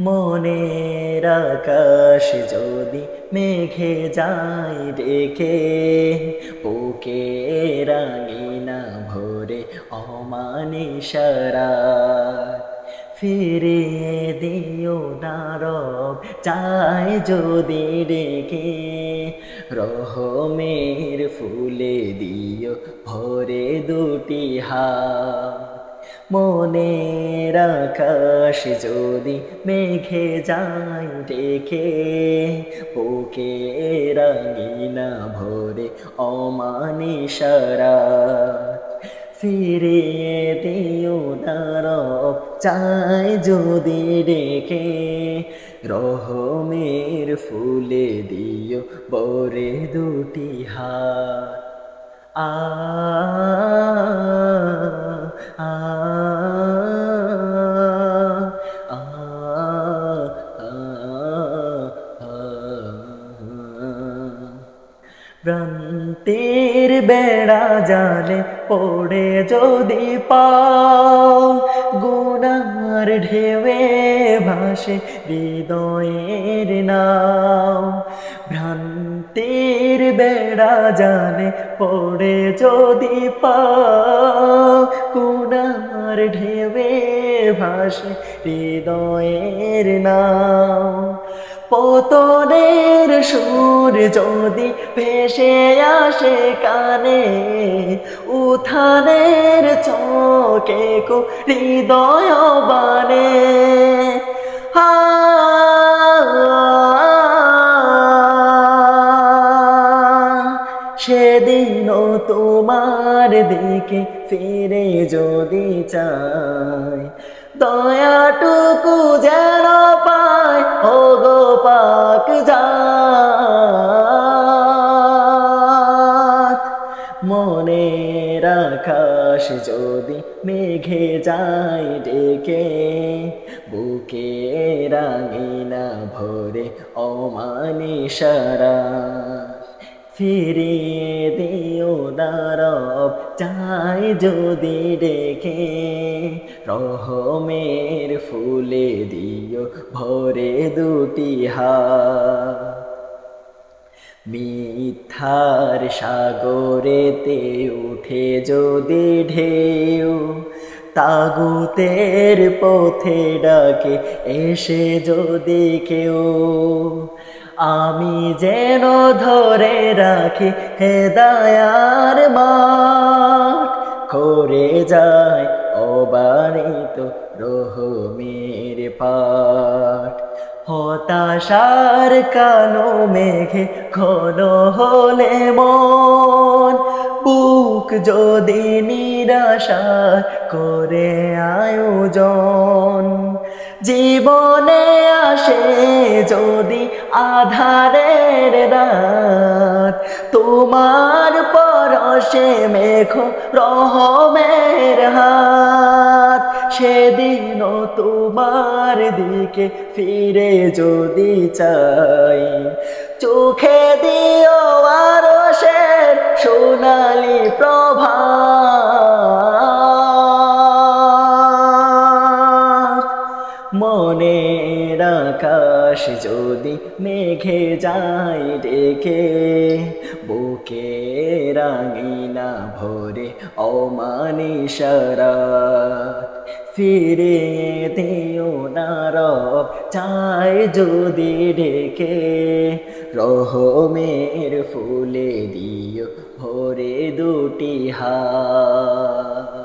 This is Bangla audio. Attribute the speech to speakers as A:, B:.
A: মনের আকাশ যদি মেঘে যায় ডেকে, বুকে রাঙিনা ভোরে অমানিসারা ফিরে দিও না রব, চাই যদি ডেকে, রহমের ফুলে দিও ভরে দুটি হাত। মনের আকাশ যদি মেঘে যাই ডেকে, বুকে রাঙিনা ভরে অমানি সারা। ফিরিয়ে দিও নারব চাই যদি ডেকে, রহমের ফুলে দিও বরে দুটি আ আ ভ্রান্তির বেড়া জালে পড়ে যদি পাও, গুনার ঢেউয়ে ভাসে হৃদয়ের নাও ভ্রান্তির বেড়া জালে পড়ে যদি পাও, গুনার ঢেউয়ে ভাসে হৃদয়ের নাও পতনের সুর যদি ভেসে আসে কানে, উথানের চকে কো হৃদয় বানে। হা তোমার দিকে ফিরে যদি চাই, দয়াটুকু মনের আকাশ যদি মেঘে যায় ডেকে, বুকে রাঙিনা ভরে অমানিসারা ফিরিয়ে দিও দারব চাই যদি ডেকে, রহমের ফুলে দিও ভরে দুটি হাত। মিথ্যার সাগরেতে উঠে যদি ঢেউ, তাগুতের পথে ডাকে এসে যদি কেউ। আমি যেন ধরে রাখি হেদায়ার মাঠ, করে যায় অবারিত রহমের পাঠ। হতাশার কালো মেঘে ঘন হলে মন। বুক যদি নিরাশা করে আয়োজন। জীবনে আসে যদি আধারের রাত। তোমার পরশে মেঘ রহমের হাত। সেদিনও তোমার দিকে ফিরে যদি চাই, চোখে দিও আরও সোনালি প্রভা মনের আকাশ যদি মেঘে যায় ডেকে, বুকে রাঙিনা ভরে অমানিসারা। ফিরে দিও নার চাই যদি ডেকে। রহমের ফুলে দিও ভরে দুটি হাত।